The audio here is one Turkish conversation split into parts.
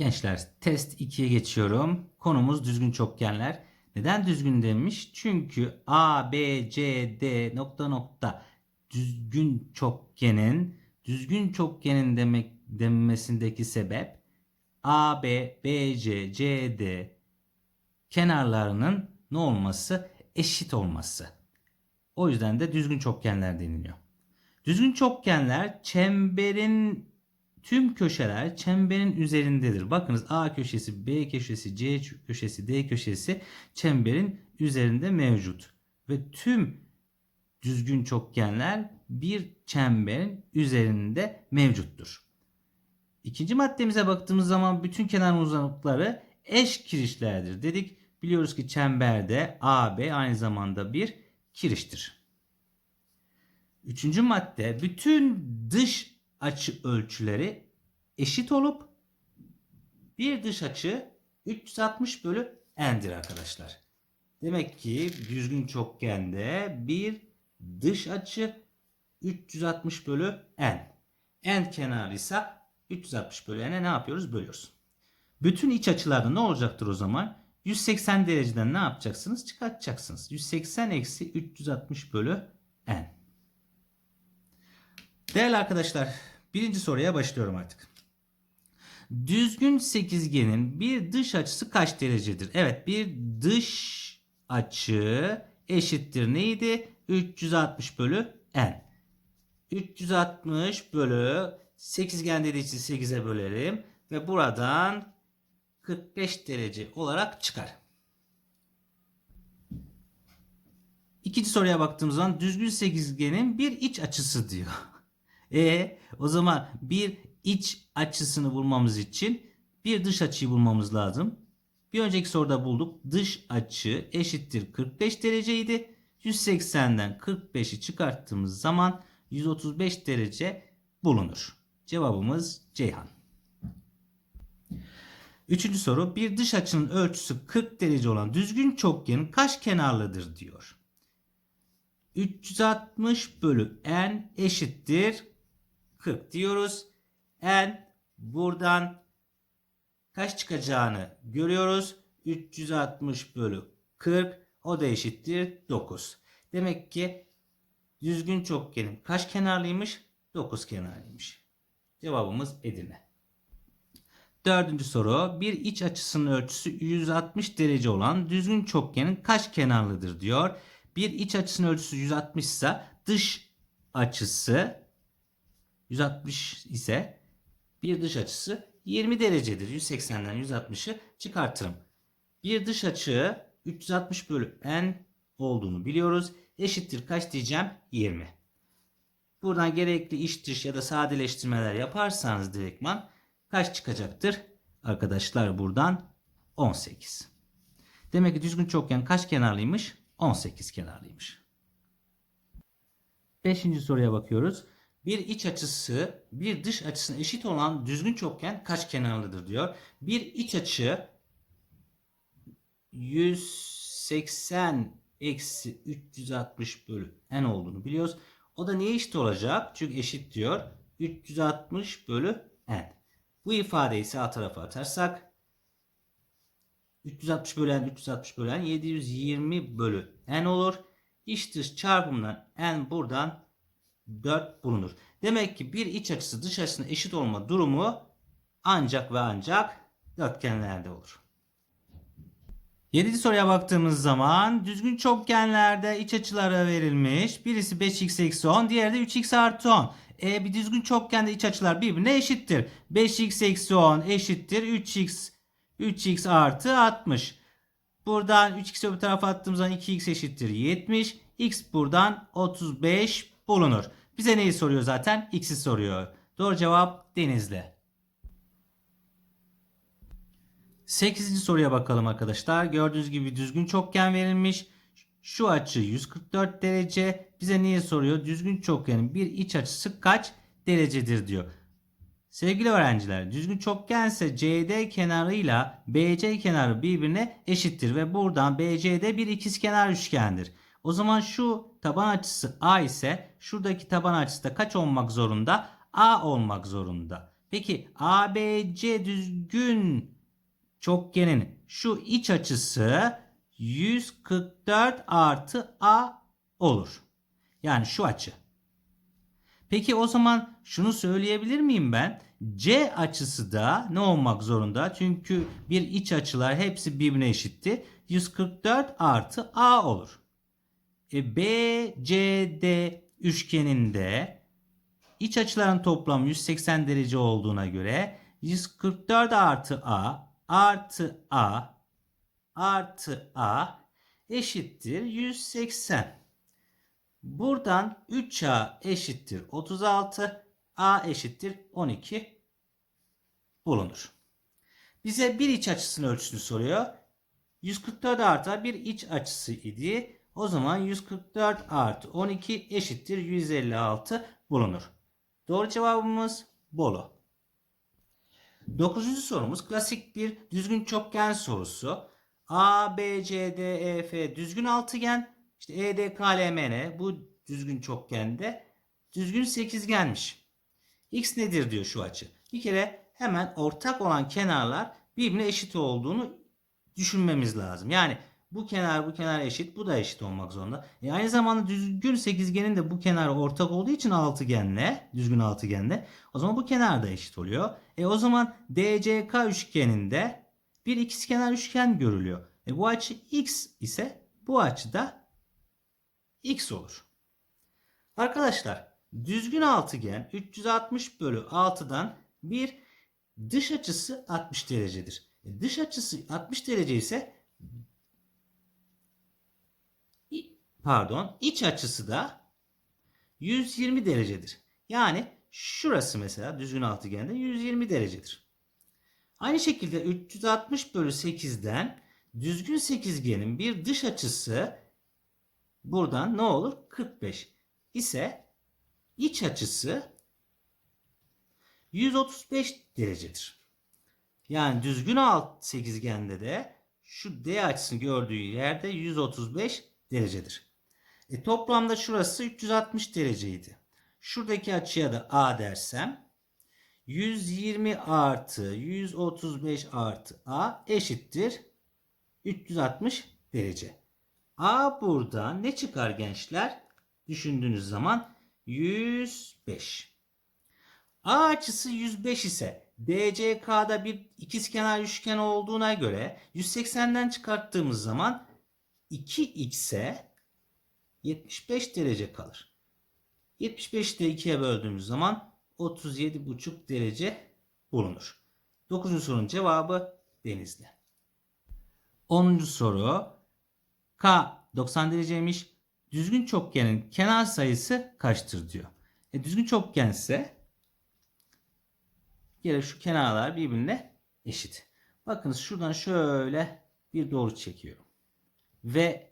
Gençler test 2'ye geçiyorum. Konumuz düzgün çokgenler. Neden düzgün demiş? Çünkü A, B, C, D nokta nokta düzgün çokgenin düzgün çokgenin demek denmesindeki sebep A, B, B, C, C, D kenarlarının ne olması? Eşit olması. O yüzden de düzgün çokgenler deniliyor. Düzgün çokgenler çemberin tüm köşeler çemberin üzerindedir. Bakınız A köşesi, B köşesi, C köşesi, D köşesi çemberin üzerinde mevcut. Ve tüm düzgün çokgenler bir çemberin üzerinde mevcuttur. İkinci maddemize baktığımız zaman bütün kenar uzunlukları eş kirişlerdir dedik. Biliyoruz ki çemberde AB aynı zamanda bir kiriştir. Üçüncü madde bütün dış açı ölçüleri eşit olup bir dış açı 360 bölü n'dir arkadaşlar. Demek ki düzgün çokgende bir dış açı 360 bölü n. n kenarı ise 360 bölü n'e ne yapıyoruz? Bölüyoruz. Bütün iç açılarda ne olacaktır o zaman? 180 dereceden ne yapacaksınız? Çıkartacaksınız. 180 eksi 360 bölü n. Değerli arkadaşlar birinci soruya başlıyorum artık. Düzgün sekizgenin bir dış açısı kaç derecedir? Evet bir dış açı eşittir neydi? 360 bölü n. 360 bölü sekizgen dediği için 8'e bölerim. Ve buradan 45 derece olarak çıkar. İkinci soruya baktığımız zaman düzgün sekizgenin bir iç açısı diyor. E o zaman bir iç açısını bulmamız için bir dış açıyı bulmamız lazım. Bir önceki soruda bulduk. Dış açı eşittir 45 dereceydi. 180'den 45'i çıkarttığımız zaman 135 derece bulunur. Cevabımız Ceyhan. Üçüncü soru. Bir dış açının ölçüsü 40 derece olan düzgün çokgenin kaç kenarlıdır diyor. 360 bölü n eşittir 40 diyoruz. N buradan kaç çıkacağını görüyoruz. 360 bölü 40 o da eşittir 9. Demek ki düzgün çokgenin kaç kenarlıymış? 9 kenarlıymış. Cevabımız Edirne. Dördüncü soru. Bir iç açısının ölçüsü 160 derece olan düzgün çokgenin kaç kenarlıdır diyor. Bir iç açısının ölçüsü 160 ise dış açısı 160 ise bir dış açısı 20 derecedir. 180'den 160'ı çıkartırım. Bir dış açı 360 bölü n olduğunu biliyoruz. Eşittir kaç diyeceğim? 20. Buradan gerekli iç dış ya da sadeleştirmeler yaparsanız direktman kaç çıkacaktır? Arkadaşlar buradan 18. Demek ki düzgün çokgen kaç kenarlıymış? 18 kenarlıymış. Beşinci soruya bakıyoruz. Bir iç açısı bir dış açısına eşit olan düzgün çokgen kaç kenarlıdır diyor. Bir iç açı 180 eksi 360 bölü n olduğunu biliyoruz. O da niye eşit olacak? Çünkü eşit diyor. 360 bölü n. Bu ifadeyi sağ tarafa atarsak 360 bölen 360 bölen 720 bölü n olur. İç dış çarpımından n buradan 4 bulunur. Demek ki bir iç açısı dış açısına eşit olma durumu ancak ve ancak dörtgenlerde olur. Yedinci soruya baktığımız zaman düzgün çokgenlerde iç açılara verilmiş. Birisi 5x eksi 10 diğeri de 3x artı 10. E bir düzgün çokgende iç açılar birbirine eşittir. 5x eksi 10 eşittir 3x 3x artı 60. Buradan 3x'i öbür tarafa attığımız zaman 2x eşittir 70. x buradan 35 bulunur. Bize neyi soruyor zaten? X'i soruyor. Doğru cevap Denizli. 8. soruya bakalım arkadaşlar. Gördüğünüz gibi düzgün çokgen verilmiş. Şu açı 144 derece. Bize niye soruyor? Düzgün çokgenin bir iç açısı kaç derecedir diyor. Sevgili öğrenciler, düzgün çokgense CD kenarıyla BC kenarı birbirine eşittir ve buradan BCD bir ikizkenar üçgendir. O zaman şu taban açısı A ise şuradaki taban açısı da kaç olmak zorunda? A olmak zorunda. Peki ABC düzgün çokgenin şu iç açısı 144 artı A olur. Yani şu açı. Peki o zaman şunu söyleyebilir miyim ben? C açısı da ne olmak zorunda? Çünkü bir iç açılar hepsi birbirine eşitti. 144 artı A olur. E, BCD üçgeninde iç açıların toplamı 180 derece olduğuna göre 144 artı A artı A artı A eşittir 180. Buradan 3A eşittir 36, A eşittir 12 bulunur. Bize bir iç açısının ölçüsünü soruyor. 144 artı bir iç açısı idi. O zaman 144 artı 12 eşittir 156 bulunur. Doğru cevabımız Bolu. Dokuzuncu sorumuz klasik bir düzgün çokgen sorusu. A, B, C, D, E, F düzgün altıgen. İşte E, D, K, L, M, N bu düzgün çokgende düzgün sekizgenmiş. X nedir diyor şu açı. Bir kere hemen ortak olan kenarlar birbirine eşit olduğunu düşünmemiz lazım. Yani bu kenar bu kenar eşit bu da eşit olmak zorunda. E aynı zamanda düzgün sekizgenin de bu kenarı ortak olduğu için altıgenle düzgün altıgenle o zaman bu kenar da eşit oluyor. E o zaman DCK üçgeninde bir ikizkenar üçgen görülüyor. E bu açı x ise bu açı da x olur. Arkadaşlar düzgün altıgen 360 bölü 6'dan bir dış açısı 60 derecedir. E dış açısı 60 derece ise pardon iç açısı da 120 derecedir. Yani şurası mesela düzgün altıgende 120 derecedir. Aynı şekilde 360 bölü 8'den düzgün sekizgenin bir dış açısı buradan ne olur? 45 ise iç açısı 135 derecedir. Yani düzgün alt sekizgende de şu D açısını gördüğü yerde 135 derecedir. E toplamda şurası 360 dereceydi. Şuradaki açıya da A dersem 120 artı 135 artı A eşittir 360 derece. A burada ne çıkar gençler? Düşündüğünüz zaman 105. A açısı 105 ise DCK'da bir ikizkenar üçgen olduğuna göre 180'den çıkarttığımız zaman 2x'e 75 derece kalır. 75'i de 2'ye böldüğümüz zaman 37,5 derece bulunur. 9. sorunun cevabı Denizli. 10. soru K 90 dereceymiş. Düzgün çokgenin kenar sayısı kaçtır diyor. E, düzgün çokgen ise yine şu kenarlar birbirine eşit. Bakınız şuradan şöyle bir doğru çekiyorum. Ve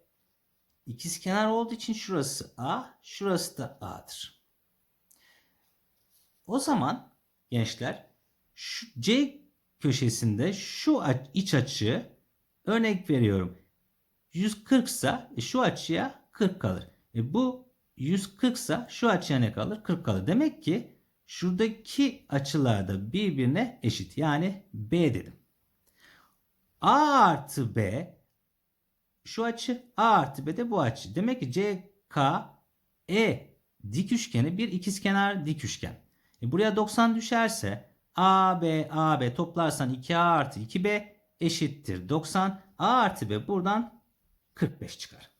ikiz kenar olduğu için şurası A, şurası da A'dır. O zaman gençler şu C köşesinde şu iç açı örnek veriyorum 140 ise e, şu açıya 40 kalır. E bu 140 ise şu açıya ne kalır? 40 kalır. Demek ki şuradaki açılar da birbirine eşit. Yani B dedim. A artı B şu açı A artı B de bu açı. Demek ki CK E dik üçgeni bir ikizkenar dik üçgen. E buraya 90 düşerse AB AB toplarsan 2A artı 2B eşittir 90. A artı B buradan 45 çıkar.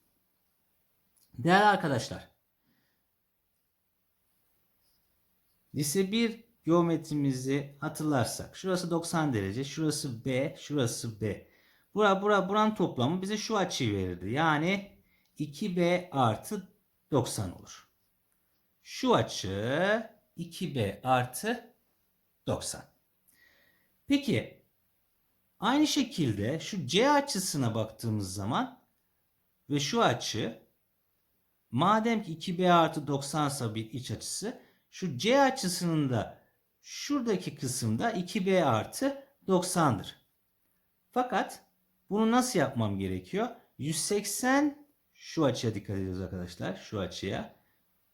Değerli arkadaşlar. Lise 1 geometrimizi hatırlarsak. Şurası 90 derece. Şurası B. Şurası B. Bura bura buranın toplamı bize şu açıyı verirdi. Yani 2B artı 90 olur. Şu açı 2B artı 90. Peki aynı şekilde şu C açısına baktığımız zaman ve şu açı madem ki 2B artı 90 ise bir iç açısı şu C açısının da şuradaki kısımda 2B artı 90'dır. Fakat bunu nasıl yapmam gerekiyor? 180 şu açıya dikkat ediyoruz arkadaşlar. Şu açıya.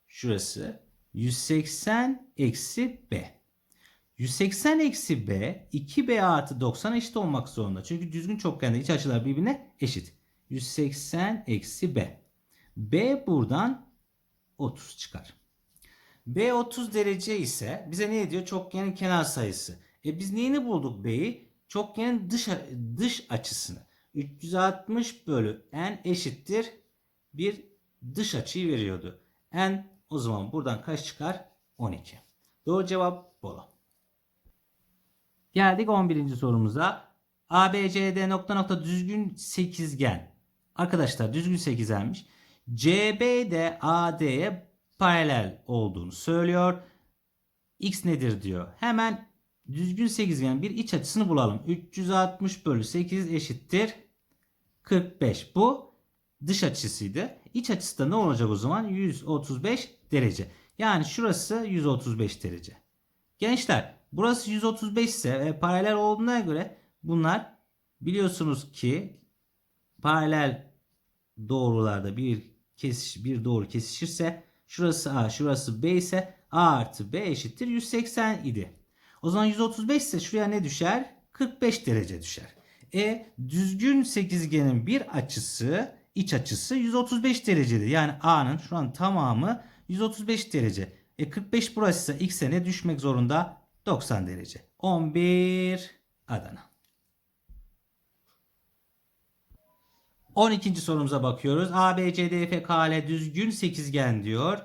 Şurası 180 eksi B. 180 eksi b 2b artı 90 eşit olmak zorunda. Çünkü düzgün çokgende iç açılar birbirine eşit. 180 eksi b. b buradan 30 çıkar. b 30 derece ise bize ne ediyor? Çokgenin kenar sayısı. E biz neyini bulduk b'yi? Çokgenin dış, dış açısını. 360 bölü n eşittir bir dış açıyı veriyordu. N o zaman buradan kaç çıkar? 12. Doğru cevap Bolu. Geldik 11. sorumuza. ABCD nokta nokta düzgün sekizgen. Arkadaşlar düzgün sekizgenmiş. CB de AD'ye paralel olduğunu söylüyor. X nedir diyor. Hemen düzgün sekizgen bir iç açısını bulalım. 360 bölü 8 eşittir 45. Bu dış açısıydı. İç açısı da ne olacak o zaman? 135 derece. Yani şurası 135 derece. Gençler burası 135 ise ve paralel olduğuna göre bunlar biliyorsunuz ki paralel doğrularda bir kesiş bir doğru kesişirse şurası A şurası B ise A artı B eşittir 180 idi. O zaman 135 ise şuraya ne düşer? 45 derece düşer. E düzgün sekizgenin bir açısı iç açısı 135 derecedir. Yani A'nın şu an tamamı 135 derece. E 45 burası ise X'e ne düşmek zorunda? 90 derece. 11 Adana. 12. sorumuza bakıyoruz. A, B, C, D, F, K, L düzgün sekizgen diyor.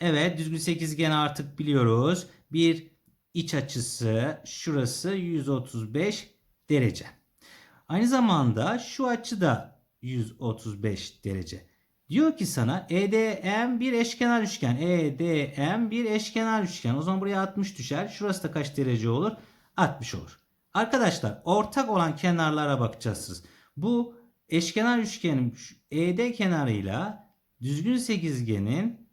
Evet düzgün sekizgen artık biliyoruz. Bir iç açısı şurası 135 derece. Aynı zamanda şu açı da 135 derece. Diyor ki sana EDM bir eşkenar üçgen. EDM bir eşkenar üçgen. O zaman buraya 60 düşer. Şurası da kaç derece olur? 60 olur. Arkadaşlar ortak olan kenarlara bakacağız. Bu eşkenar üçgenin ED kenarıyla düzgün sekizgenin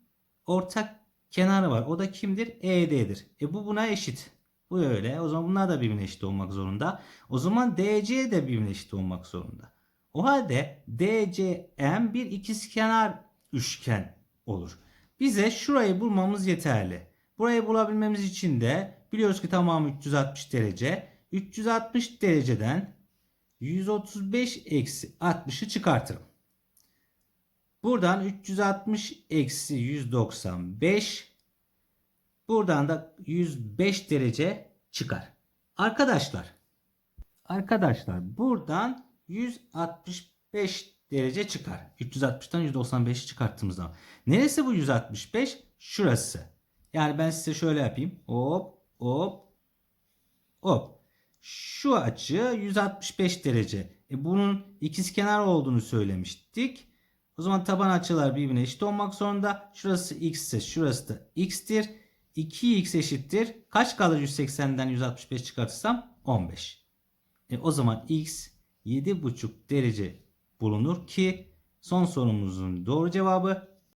ortak kenarı var. O da kimdir? ED'dir. E bu buna eşit. Bu öyle. O zaman bunlar da birbirine eşit olmak zorunda. O zaman DC de birbirine eşit olmak zorunda. O halde DCM bir ikizkenar üçgen olur. Bize şurayı bulmamız yeterli. Burayı bulabilmemiz için de biliyoruz ki tamamı 360 derece. 360 dereceden 135 eksi 60'ı çıkartırım. Buradan 360 eksi 195 buradan da 105 derece çıkar. Arkadaşlar arkadaşlar buradan 165 derece çıkar. 360'tan 195'i çıkarttığımız zaman. Neresi bu 165? Şurası. Yani ben size şöyle yapayım. Hop hop hop. Şu açı 165 derece. E bunun ikizkenar olduğunu söylemiştik. O zaman taban açılar birbirine eşit olmak zorunda. Şurası x ise şurası da x'tir. 2x eşittir. Kaç kalır 180'den 165 çıkartırsam? 15. E o zaman x 7,5 derece bulunur ki son sorumuzun doğru cevabı